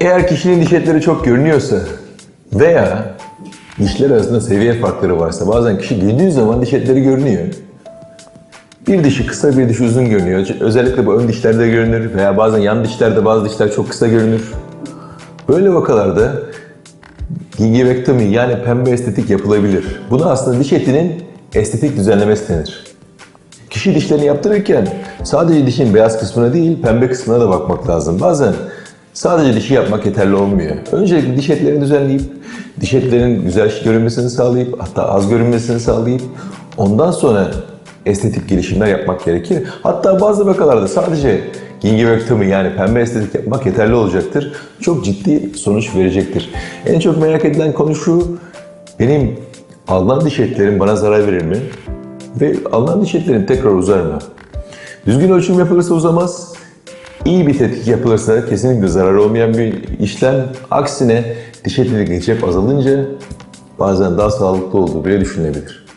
Eğer kişinin diş etleri çok görünüyorsa veya dişler arasında seviye farkları varsa bazen kişi güldüğü zaman diş etleri görünüyor. Bir dişi kısa bir dişi uzun görünüyor. Özellikle bu ön dişlerde görünür veya bazen yan dişlerde bazı dişler çok kısa görünür. Böyle vakalarda gingivektomi yani pembe estetik yapılabilir. Buna aslında diş etinin estetik düzenlemesi denir. Kişi dişlerini yaptırırken sadece dişin beyaz kısmına değil pembe kısmına da bakmak lazım. Bazen sadece dişi yapmak yeterli olmuyor. Öncelikle diş etlerini düzenleyip, diş etlerinin güzel görünmesini sağlayıp, hatta az görünmesini sağlayıp ondan sonra estetik gelişimler yapmak gerekir. Hatta bazı vakalarda sadece gingivektomi yani pembe estetik yapmak yeterli olacaktır. Çok ciddi sonuç verecektir. En çok merak edilen konu şu, benim alınan diş etlerim bana zarar verir mi? Ve alınan diş etlerim tekrar uzar mı? Düzgün ölçüm yapılırsa uzamaz. İyi bir tetkik yapılırsa kesinlikle zarar olmayan bir işlem. Aksine diş etindeki cep azalınca bazen daha sağlıklı olduğu bile düşünülebilir.